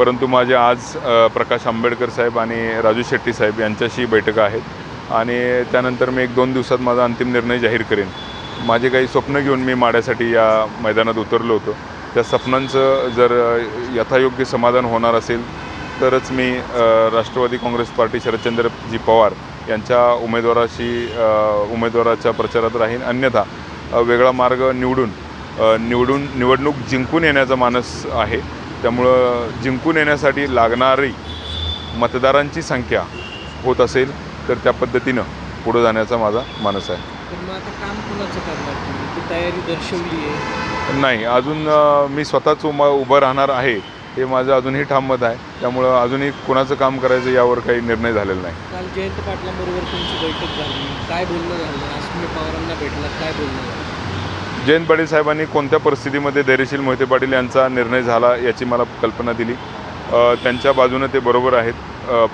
परंतु माझे आज प्रकाश आंबेडकर साहेब आणि राजू शेट्टी साहेब यांच्याशी बैठका आहेत आणि त्यानंतर मी एक दोन दिवसात माझा अंतिम निर्णय जाहीर करेन. माझे काही स्वप्न घेऊन मी माड्यासाठी या मैदानात उतरलो होतो. त्या स्वप्नांचं जर यथायोग्य समाधान होणार असेल तरच मी राष्ट्रवादी काँग्रेस पार्टी शरदचंद्रजी पवार यांच्या उमेदवाराशी उमेदवाराच्या प्रचारात राहीन. अन्यथा वेगळा मार्ग निवडून निवडून निवडणूक जिंकून येण्याचा मानस आहे. त्यामुळं जिंकून येण्यासाठी लागणारी मतदारांची संख्या होत असेल तर त्या पद्धतीनं पुढं जाण्याचा माझा मानस आहे. तयारी दर्शवली नाही अजून मी स्वतःच उमा उभं राहणार आहे हे माझं अजूनही ठाम मत आहे. त्यामुळं अजूनही कुणाचं काम करायचं यावर काही निर्णय झालेला नाही. काल जयंत पाटलांबरोबर तुमची बैठक झाली. काय बोलणं झालं? पवारांना भेटला काय बोलणं झालं? जयंत पाटील साहेबांनी कोणत्या परिस्थितीमध्ये धैर्यशील मोहिते पाटील यांचा निर्णय झाला याची मला कल्पना दिली. त्यांच्या बाजूनं ते बरोबर आहेत.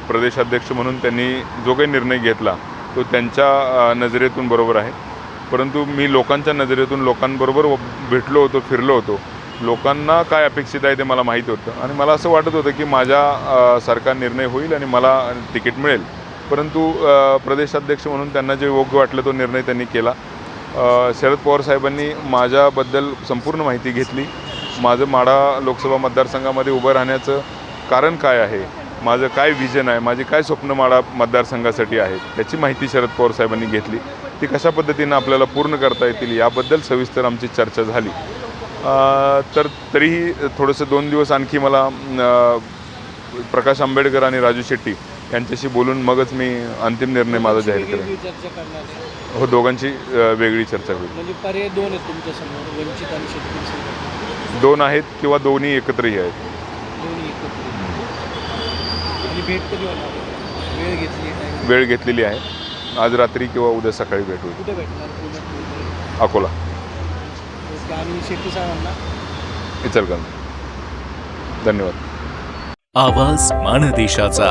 प्रदेशाध्यक्ष म्हणून त्यांनी जो काही निर्णय घेतला तो त्यांच्या नजरेतून बरोबर आहे. परंतु मी लोकांच्या नजरेतून लोकांबरोबर व- भेटलो होतो फिरलो होतो. लोकांना काय अपेक्षित आहे ते मला माहीत होतं. आणि मला असं वाटत होतं की माझ्या सारखा निर्णय होईल आणि मला तिकीट मिळेल. परंतु प्रदेशाध्यक्ष म्हणून त्यांना जे योग्य वाटलं तो निर्णय त्यांनी केला. शरद पवार साहेबांनी माझ्याबद्दल संपूर्ण माहिती घेतली. माझं माढा लोकसभा मतदारसंघामध्ये उभं राहण्याचं कारण काय आहे? माझं काय विजन आहे? माझी काय स्वप्न माढा मतदारसंघासाठी आहे? त्याची माहिती शरद पवार साहेबांनी घेतली. ती कशा पद्धतीनं आपल्याला पूर्ण करता येतील याबद्दल सविस्तर आमची चर्चा झाली. तर तरीही थोडंसं दोन दिवस आणखी मला प्रकाश आंबेडकर आणि राजू शेट्टी यांच्याशी बोलून मगच मी अंतिम निर्णय माझा जाहीर करेन वेगळी चर्चा करणार आहे. हो दोघांची अ, वेगळी चर्चा होईल. म्हणजे पर्याय दोन आहेत तुमच्यासमोर वंचित आणि शेतकरी संघटना. दोन आहेत किंवा दोन्ही एकत्रही आहेत. दोन्ही एकत्र. आणि भेट कधी होणार? आहे? वेळ घेतली आहे. वेळ घेतलेली आहे. आज रात्री किंवा उद्या सकाळी भेट होईल. कुठे भेटणार? पुण्यात कुठे? अकोला. ओके आणि शेट्टी साहेबांना? इचलकरंजी. धन्यवाद. आवाज माणदेशाचा